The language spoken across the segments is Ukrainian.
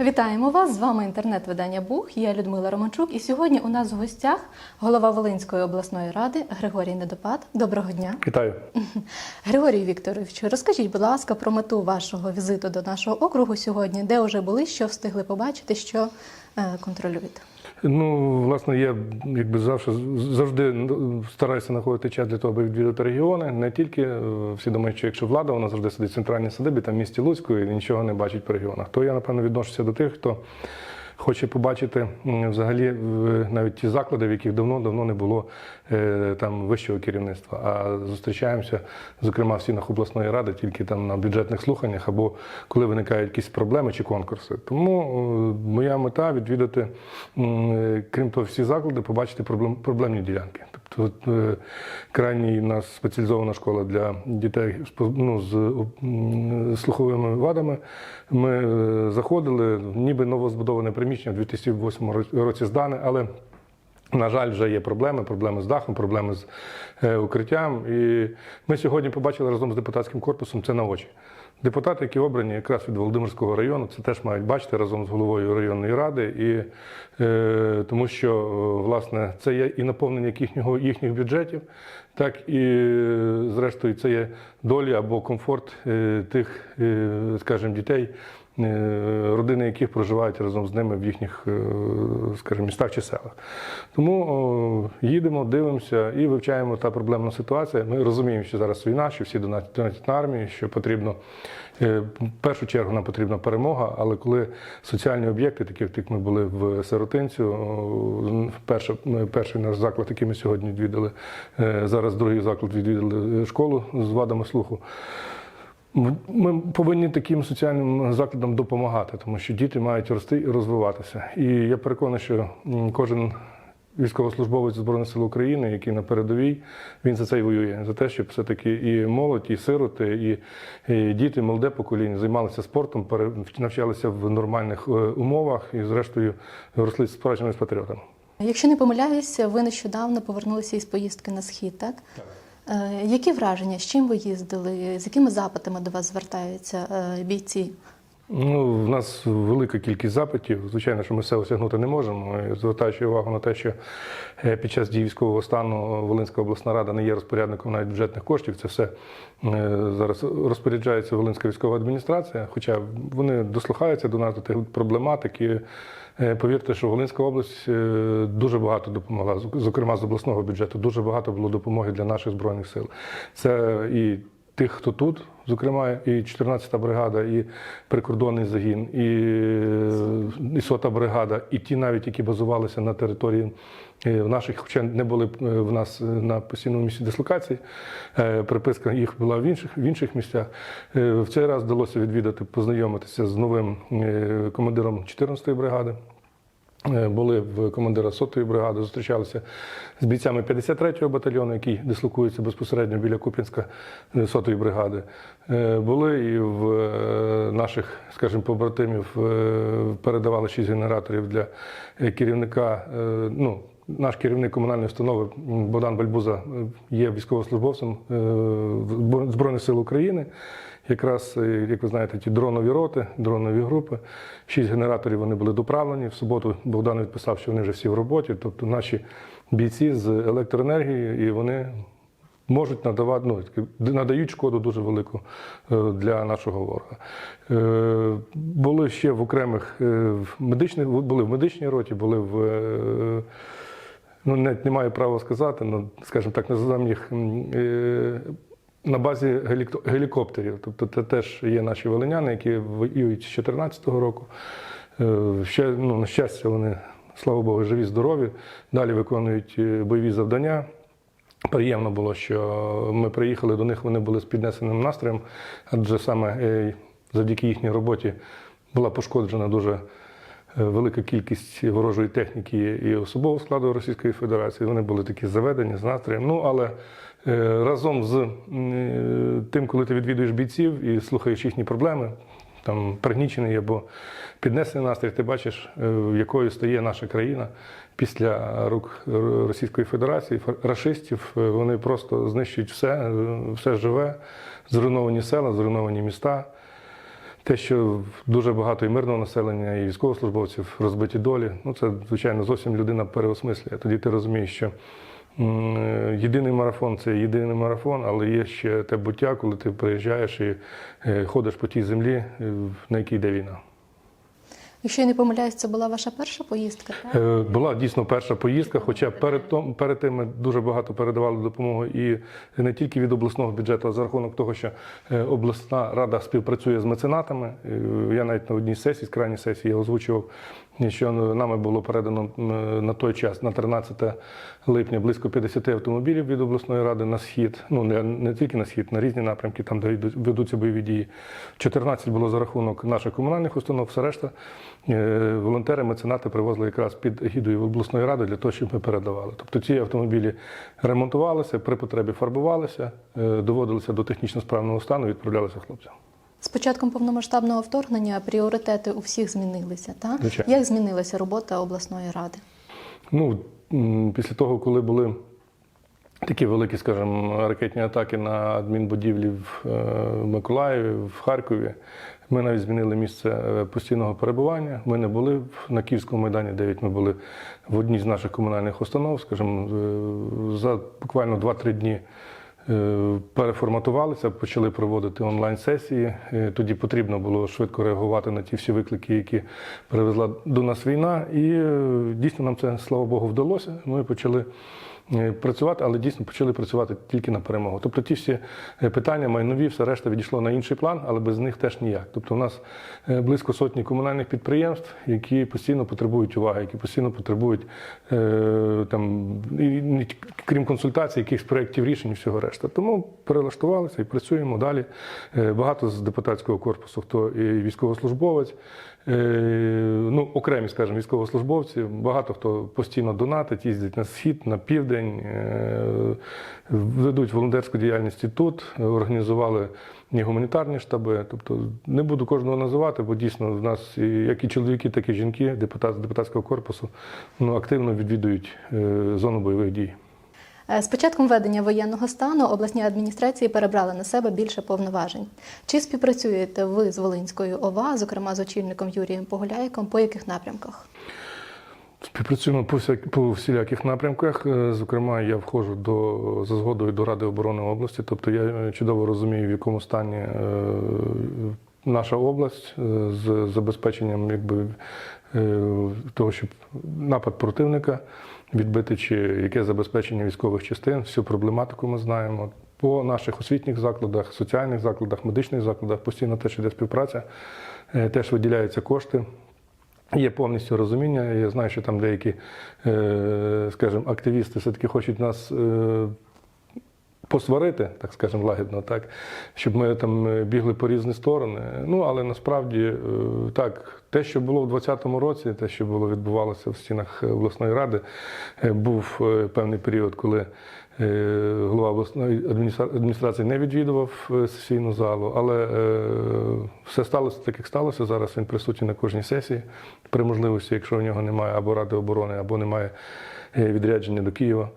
Вітаємо вас! З вами інтернет-видання Бух. Я Людмила Романчук. І сьогодні у нас в гостях голова Волинської обласної ради Григорій Недопад. Доброго дня, Вітаю. Григорій Вікторович. Розкажіть, будь ласка, про мету вашого візиту до нашого округу сьогодні, де вже були, що встигли побачити, що е, контролюєте. Ну, власне, я якби завжди завжди стараюся знаходити час для того, аби відвідати регіони. Не тільки е, всі думають, що якщо влада, вона завжди сидить в центральній садибі, там в місті Луцьку і нічого не бачить по регіонах. То я напевно відношуся до тих, хто хоче побачити взагалі навіть ті заклади, в яких давно-давно не було е, там вищого керівництва. А зустрічаємося, зокрема, в стінах обласної ради, тільки там на бюджетних слуханнях або коли виникають якісь проблеми чи конкурси. Тому е, моя мета відвідати, е, крім того, всі заклади, побачити проблемні ділянки. Тобто, крайній у нас спеціалізована школа для дітей ну, з слуховими вадами. Ми заходили, ніби новозбудоване приміщення в 2008 році здане, але на жаль, вже є проблеми, проблеми з дахом, проблеми з е, укриттям. І ми сьогодні побачили разом з депутатським корпусом це на очі. Депутати, які обрані якраз від Володимирського району, це теж мають бачити разом з головою районної ради, і, е, тому що е, власне це є і наповнення їхнього, їхніх бюджетів, так і зрештою це є доля або комфорт е, тих, е, скажімо, дітей, родини яких проживають разом з ними в їхніх, е, скажімо, містах чи селах. Тому їдемо, дивимося і вивчаємо та проблемна ситуація. Ми розуміємо, що зараз війна, що всі донатять на армію, що потрібно е, в першу чергу нам потрібна перемога. Але коли соціальні об'єкти, такі як ми були в Сиротинцю, ми- перший наш заклад, який ми сьогодні відвідали, е, зараз другий заклад відвідали е, школу з вадами слуху. Ми повинні таким соціальним закладам допомагати, тому що діти мають рости і розвиватися. І я переконаний, що кожен військовослужбовець Збройних сил України, який на передовій, він за це й воює, за те, щоб все-таки і молодь, і сироти, і, і діти, молоде покоління займалися спортом, навчалися в нормальних е, умовах і, зрештою, росли справжніми патріотами. Якщо не помиляюся, ви нещодавно повернулися із поїздки на схід, так? Е, Які враження? З чим ви їздили? З якими запитами до вас звертаються е, бійці? Ну, в нас велика кількість запитів. Звичайно, що ми все осягнути не можемо. Звертаючи увагу на те, що е, під час дії військового стану Волинська обласна рада не є розпорядником навіть бюджетних коштів. Це все е, зараз розпоряджається Волинська військова адміністрація. Хоча вони дослухаються до нас до тих проблематик. Е, Повірте, що Волинська область е, дуже багато допомогла, зокрема з обласного бюджету. Дуже багато було допомоги для наших збройних сил. Це і тих, хто тут, зокрема, і 14-та бригада, і прикордонний загін, і, і сота бригада, і ті навіть, які базувалися на території е, в наших, хоча не були е, в нас е, на постійному місці дислокації. е, Приписка їх була в інших, в інших місцях. Е, В цей раз вдалося відвідати, познайомитися з новим е, командиром 14-ї бригади. Е, Були в командира сотої бригади, зустрічалися з бійцями 53-го батальйону, який дислокується безпосередньо біля Куп'янська е, сотої бригади. Е, Були і в е, наших, скажімо, побратимів е, передавали 6 генераторів для е, керівника. е, Ну, наш керівник комунальної установи Богдан Бальбуза е, є військовослужбовцем е, Збройних сил України. Якраз, е, як ви знаєте, ті дронові роти, дронові групи. Шість генераторів вони були доправлені. В суботу Богдан відписав, що вони вже всі в роботі. Тобто наші бійці з електроенергією, і вони можуть надавати, ну, надають шкоду дуже велику для нашого ворога. Були ще в окремих в медичних, були в медичній роті, були в. Ну, навіть не маю права сказати, ну, скажімо так, називаємо їх е, на базі гелікоптерів. Тобто це теж є наші волиняни, які воюють з 2014 року. Е, Ще, ну, на щастя, вони, слава Богу, живі, здорові, далі виконують е, бойові завдання. Приємно було, що ми приїхали до них, вони були з піднесеним настроєм, адже саме завдяки їхній роботі була пошкоджена дуже велика кількість ворожої техніки і особового складу Російської Федерації. Вони були такі заведені з настроєм. Ну але е, разом з е, тим, коли ти відвідуєш бійців і слухаєш їхні проблеми, там пригнічений або піднесений настрій, ти бачиш, е, якою стає наша країна після рук Російської Федерації, рашистів. Е, Вони просто знищують все, е, все живе, зруйновані села, зруйновані міста. Те, що дуже багато і мирного населення, і військовослужбовців розбиті долі, ну це звичайно зовсім людина переосмислює. Тоді ти розумієш, що е, єдиний марафон це єдиний марафон, але є ще те буття, коли ти приїжджаєш і е, ходиш по тій землі, е, на якій йде війна. Якщо я не помиляюсь, це була ваша перша поїздка? так? Е, Була дійсно перша поїздка, хоча перед том, перед тим ми дуже багато передавали допомогу і не тільки від обласного бюджету, а за рахунок того, що е, обласна рада співпрацює з меценатами. Е, Я навіть на одній сесії, з крайній сесії, я озвучував, що нами було передано на той час, на 13 липня, близько 50 автомобілів від обласної ради на схід. Ну не, не тільки на схід, на різні напрямки, там де ведуться бойові дії. 14 було за рахунок наших комунальних установ, все решта. Е, Волонтери, меценати привозили якраз під егідою обласної ради для того, щоб ми передавали. Тобто ці автомобілі ремонтувалися, при потребі фарбувалися, е, доводилися до технічно справного стану відправлялися хлопцям. З початком повномасштабного вторгнення пріоритети у всіх змінилися. Так? Звичайно. Як змінилася робота обласної ради? Ну, після того, коли були такі великі, скажімо, ракетні атаки на адмінбудівлі в е, Миколаєві, в Харкові, ми навіть змінили місце е, постійного перебування. Ми не були на Київському майдані 9, ми були в одній з наших комунальних установ, скажімо, е, за буквально 2-3 дні. Е, Переформатувалися, почали проводити онлайн-сесії. Е, Тоді потрібно було швидко реагувати на ті всі виклики, які привезла до нас війна. І е, дійсно нам це, слава Богу, вдалося. Ми почали е, працювати, але дійсно почали працювати тільки на перемогу. Тобто ті всі е, питання майнові, все решта відійшло на інший план, але без них теж ніяк. Тобто, у нас е, близько сотні комунальних підприємств, які постійно потребують уваги, які постійно потребують е, там, крім консультацій, якихось проєктів рішень і всього решта. Тому перелаштувалися і працюємо далі. Е, Багато з депутатського корпусу, хто і військовослужбовець, е, ну, окремі, скажімо, військовослужбовці, багато хто постійно донатить, їздять на схід, на південь, е, ведуть волонтерську діяльність і тут, організували і гуманітарні штаби. Тобто не буду кожного називати, бо дійсно в нас як і чоловіки, так і жінки, депутат з депутатського корпусу ну, активно відвідують е, зону бойових дій. Е, З початком введення воєнного стану обласні адміністрації перебрали на себе більше повноважень. Чи співпрацюєте ви з Волинською ОВА, зокрема з очільником Юрієм Погуляйком, по яких напрямках? Співпрацюємо по, всяк, по всіляких напрямках. Е, Зокрема, я входжу до за згодою до Ради оборони області. Тобто я е, чудово розумію, в якому стані наша область з забезпеченням якби, того, щоб напад противника відбити, чи яке забезпечення військових частин, всю проблематику ми знаємо. По наших освітніх закладах, соціальних закладах, медичних закладах постійно теж іде співпраця, е, теж виділяються кошти. Є повністю розуміння. Я знаю, що там деякі, е, скажімо, активісти все-таки хочуть нас е, посварити, так скажемо, лагідно, так, щоб ми там е, бігли по різні сторони. Ну, але насправді е, так, те, що було в 2020 році, те, що було відбувалося в стінах обласної ради, е, був е, певний період, коли голова обласної адміністрації не відвідував сесійну залу, але все сталося так, як сталося. Зараз він присутній на кожній сесії. При можливості, якщо у нього немає або ради оборони, або немає відрядження до Києва.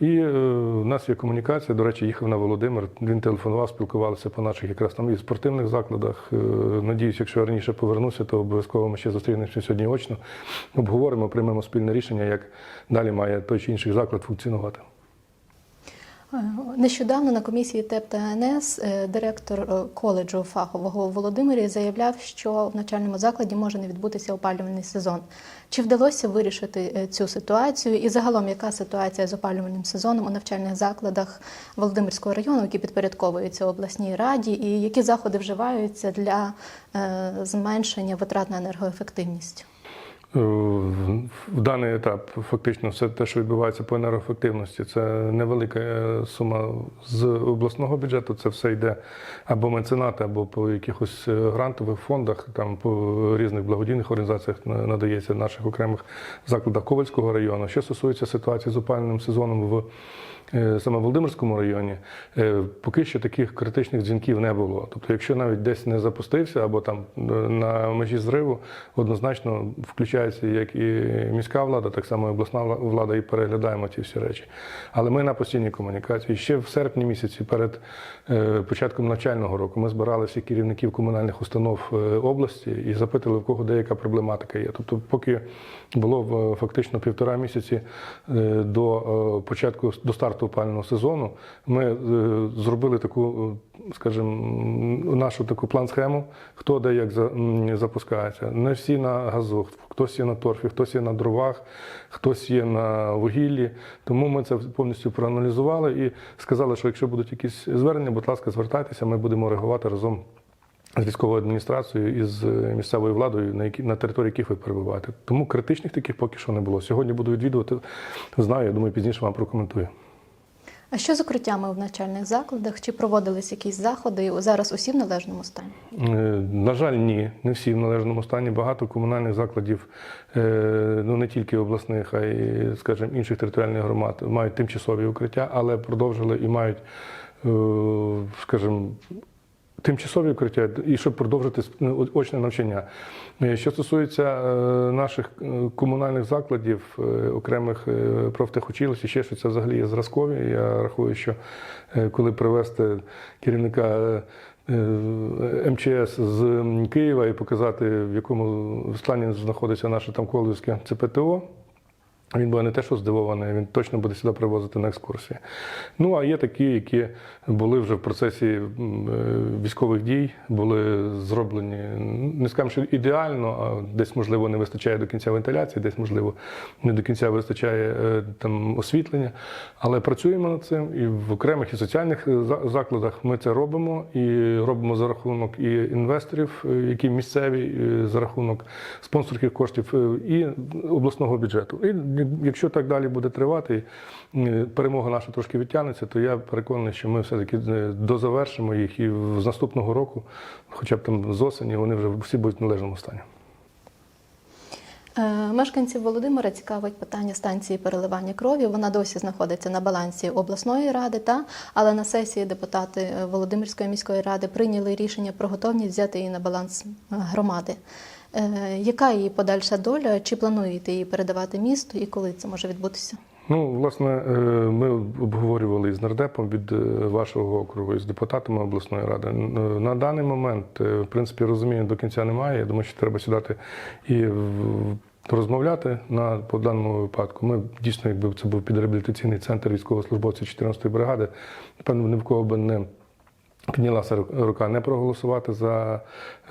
І е, у нас є комунікація. До речі, їхав на Володимир. Він телефонував, спілкувалися по наших якраз там і спортивних закладах. Е, надіюсь, якщо я раніше повернуся, то обов'язково ми ще зустрінемося сьогодні очно. Обговоримо, приймемо спільне рішення, як далі має той чи інший заклад функціонувати. Нещодавно на комісії ТЕП та НС е, директор е, коледжу фахового у Володимирі заявляв, що в навчальному закладі може не відбутися опалювальний сезон. Чи вдалося вирішити е, цю ситуацію? І загалом, яка ситуація з опалювальним сезоном у навчальних закладах Володимирського району, які підпорядковуються обласній раді, і які заходи вживаються для зменшення витрат на енергоефективність? Е, В в даний етап фактично все те, що відбувається по енергоефективності, це невелика е, сума з обласного бюджету. Це все йде або меценати, або по якихось е, грантових фондах, там по різних благодійних організаціях на- надається наших окремих закладах Ковальського району. Що стосується ситуації з опалювальним сезоном в саме в Володимирському районі, е, поки що таких критичних дзвінків не було. Тобто, якщо навіть десь не запустився або там е, на межі зриву, однозначно включається як і міська влада, так само і обласна влада, і переглядаємо ці всі речі. Але ми на постійній комунікації. Ще в серпні місяці, перед е, початком навчального року, ми збирали всіх керівників комунальних установ е, області і запитали, в кого деяка проблематика є. Тобто, поки було е, фактично півтора місяці е, до е, початку до старту опалювального сезону, ми е, зробили таку, е, скажімо, нашу таку план-схему, хто де як запускається. Не всі на газу, хтось є на торфі, хтось є на дровах, хтось є на вугіллі. Тому ми це повністю проаналізували і сказали, що якщо будуть якісь звернення, будь ласка, звертайтеся, ми будемо реагувати разом з військовою адміністрацією і з е, місцевою владою, на які на території яких ви перебуваєте. Тому критичних таких поки що не було. Сьогодні буду відвідувати. Знаю, я думаю, пізніше вам прокоментую. А що з укриттями в навчальних закладах? Чи проводились якісь заходи зараз усі в належному стані? Е, На жаль, ні, не всі в належному стані. Багато комунальних закладів, е, ну не тільки обласних, а й, скажімо, інших територіальних громад мають тимчасові укриття, але продовжили і мають, е, скажімо, тимчасові укриття, і щоб продовжити ну, очне навчання. Е, Що стосується е, наших е, комунальних закладів, окремих профтехучилищ, ще що це взагалі є зразкові. Я рахую, що коли привести керівника. МЧС з Києва і показати, в якому стані знаходиться наше там Колівське ЦПТО. Він буде не те, що здивований, він точно буде сюди привозити на екскурсії. Ну а є такі, які були вже в процесі е, військових дій, були зроблені, не скажемо, що ідеально, а десь, можливо, не вистачає до кінця вентиляції, десь, можливо, не до кінця вистачає е, там освітлення. Але працюємо над цим і в окремих і соціальних е, закладах ми це робимо і робимо за рахунок і інвесторів, які місцеві, е, за рахунок спонсорських коштів і обласного бюджету. І якщо так далі буде тривати, е, перемога наша трошки відтягнеться, то я переконаний, що ми все-таки е, дозавершимо їх і з наступного року, хоча б там з осені, вони вже всі будуть в належному стані. Е, Мешканців Володимира цікавить питання станції переливання крові. Вона досі знаходиться на балансі обласної ради, та але на сесії депутати Володимирської міської ради прийняли рішення про готовність взяти її на баланс громади. Е, Яка її подальша доля? Чи плануєте її передавати місту і коли це може відбутися? Ну, власне, е, ми обговорювали із нардепом від е, вашого округу і з депутатами обласної ради. На даний момент, в принципі, розуміння до кінця немає. Я думаю, що треба сідати і розмовляти на по даному випадку. Ми дійсно, якби це був підреабілітаційний центр військовослужбовців 14-ї бригади, напевно, ні в кого би не. Піднялася рука не проголосувати за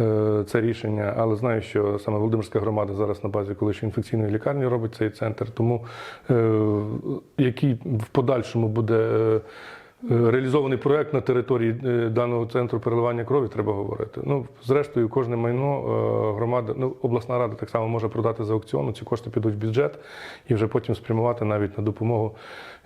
е, це рішення, але знаю, що саме Володимирська громада зараз на базі колишньої інфекційної лікарні робить цей центр. Тому е, який в подальшому буде е, реалізований проект на території даного центру переливання крові, треба говорити. Ну, зрештою, кожне майно громада, ну обласна рада так само може продати за аукціону. Ці кошти підуть в бюджет і вже потім спрямувати навіть на допомогу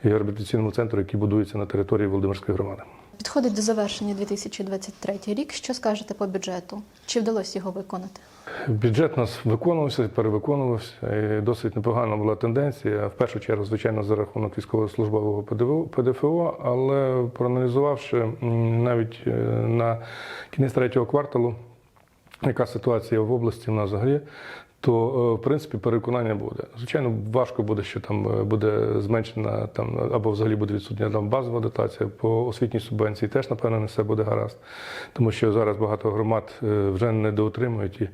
реабілітаційному центру, який будується на території Володимирської громади. Підходить до завершення 2023 рік. Що скажете по бюджету? Чи вдалося його виконати? Бюджет у нас виконувався, перевиконувався. І досить непогана була тенденція. В першу чергу, звичайно, за рахунок військовослужбового ПДФО, але проаналізувавши навіть е, на кінець третього кварталу, яка ситуація в області в нас взагалі. То е, в принципі переконання буде. Звичайно, важко буде, що там е, буде зменшена там або взагалі буде відсутня там базова дотація по освітній субвенції. Теж напевно не все буде гаразд, тому що зараз багато громад е, вже не доотримують і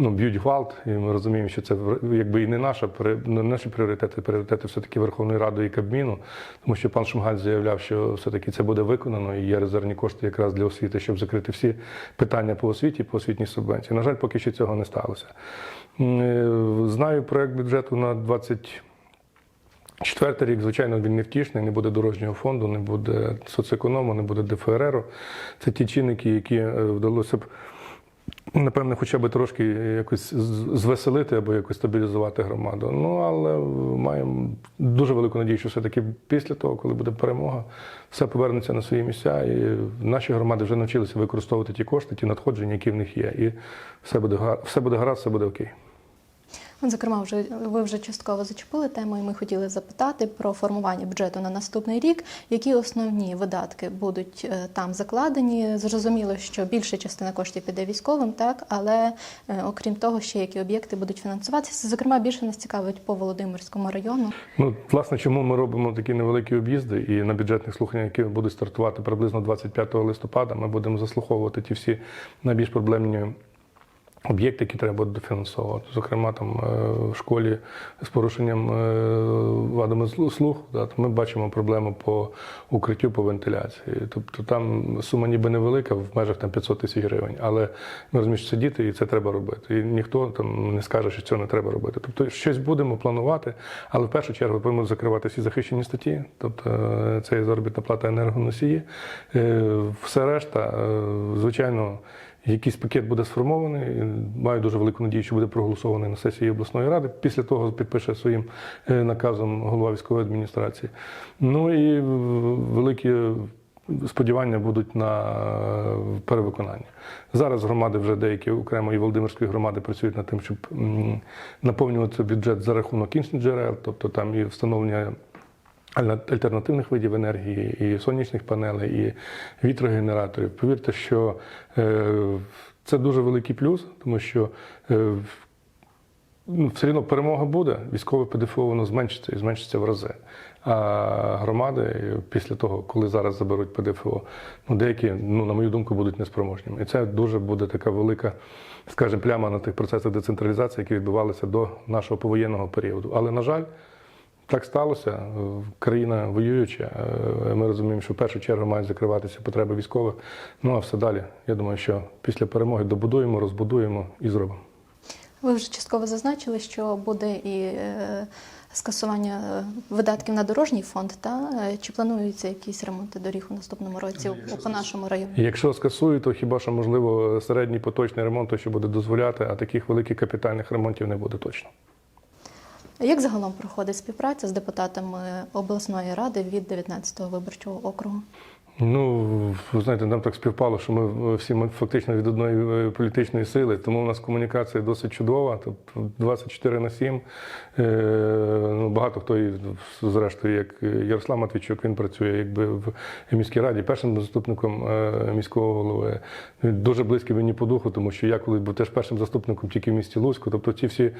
ну б'ють гвалт. І ми розуміємо, що це якби і не наша не наші пріоритети, пріоритети все таки Верховної Ради і Кабміну, тому що пан Шумгаль заявляв, що все таки це буде виконано і є резервні кошти якраз для освіти, щоб закрити всі питання по освіті, по освітній субвенції. На жаль, поки що цього не сталося. Е, Знаю проект бюджету на 20 Четвертий рік, звичайно, він не втішний, не буде дорожнього фонду, не буде соцеконому, не буде ДФРРу. Це ті чинники, які е, вдалося б, напевне, хоча б трошки якось звеселити або якось стабілізувати громаду. Ну, але маємо дуже велику надію, що все-таки після того, коли буде перемога, все повернеться на свої місця, і наші громади вже навчилися використовувати ті кошти, ті надходження, які в них є. І все буде, все буде гаразд, все буде окей. От, Зокрема, вже ви вже частково зачепили тему, і ми хотіли запитати про формування бюджету на наступний рік. Які основні видатки будуть е, там закладені? Зрозуміло, що більша частина коштів піде військовим, так але е, окрім того, ще які об'єкти будуть фінансуватися. Зокрема, більше нас цікавить по Володимирському району. Ну, власне, чому ми робимо такі невеликі об'їзди і на бюджетних слуханнях, які будуть стартувати приблизно 25 листопада, ми будемо заслуховувати ті всі найбільш проблемні об'єкти, які треба дофінансовувати. Зокрема, там е, в школі з порушенням е, вадами слуху, ми бачимо проблему по укриттю, по вентиляції. Тобто там сума ніби невелика, в межах там 500 тисяч гривень, але ми розуміємо, що це діти, і це треба робити. І ніхто там не скаже, що цього не треба робити. Тобто щось будемо планувати, але в першу чергу будемо закривати всі захищені статті, тобто е, це заробітна плата енергоносії. Все решта, звичайно. Якийсь пакет буде сформований. Маю дуже велику надію, що буде проголосований на сесії обласної ради. Після того підпише своїм е, наказом голова військової адміністрації. Ну і великі сподівання будуть на е, перевиконання. Зараз громади вже деякі окремо і Володимирської громади працюють над тим, щоб наповнювати бюджет за рахунок інших джерел, тобто там і встановлення альтернативних видів енергії, і сонячних панелей, і вітрогенераторів. Повірте, що е, це дуже великий плюс, тому що е, ну, все одно перемога буде, військове ПДФО воно зменшиться і зменшиться в рази. А громади після того, коли зараз заберуть ПДФО, ну деякі, ну на мою думку, будуть неспроможніми. І це дуже буде така велика, скажімо, пляма на тих процесах децентралізації, які відбувалися до нашого повоєнного періоду. Але на жаль. Так сталося. Країна воююча. Е, Ми розуміємо, що в першу чергу мають закриватися потреби військових. Ну а все далі. Я думаю, що після перемоги добудуємо, розбудуємо і зробимо. Ви вже частково зазначили, що буде і е, скасування е, видатків на дорожній фонд. Та чи плануються якісь ремонти доріг у наступному році у- по нашому району? Якщо скасують, то хіба що можливо середній поточний ремонт, то що буде дозволяти, а таких великих капітальних ремонтів не буде точно. Як загалом проходить співпраця з депутатами обласної ради від 19-го виборчого округу? Ну, знаєте, нам так співпало, що ми всі фактично від одної е, політичної сили, тому у нас комунікація досить чудова. Тобто 24 на 7. Е, ну, багато хто зрештою, як Ярослав Матвійчук, він працює якби в міській раді, першим заступником е, міського голови. Дуже близький мені по духу, тому що я коли був теж першим заступником тільки в місті Луцьку. Тобто ті всі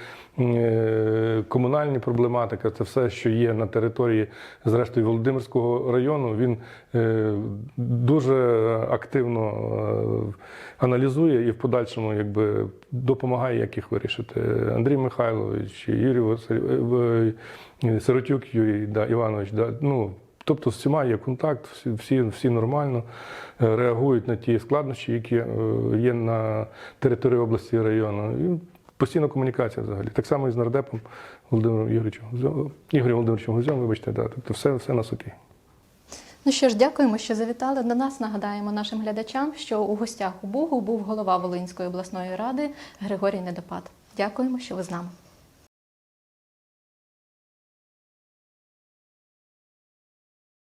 комунальні проблематика, це все, що є на території, зрештою, Володимирського району, він дуже активно е, аналізує і в подальшому якби, допомагає, як їх вирішити. Андрій Михайлович, Юрій Василь, е, е, Сиротюк Юрій да, Іванович. Да, ну, Тобто з всіма є контакт, всі, всі, нормально реагують на ті складнощі, які є на території області і району. Постійна комунікація взагалі. Так само і з нардепом Володимиром Ігорем Володимировичем Гузьом, вибачте, да, тобто все, все нас окей. Ну що ж, дякуємо, що завітали до нас. Нагадаємо нашим глядачам, що у гостях у Бугу був голова Волинської обласної ради Григорій Недопад. Дякуємо, що ви з нами.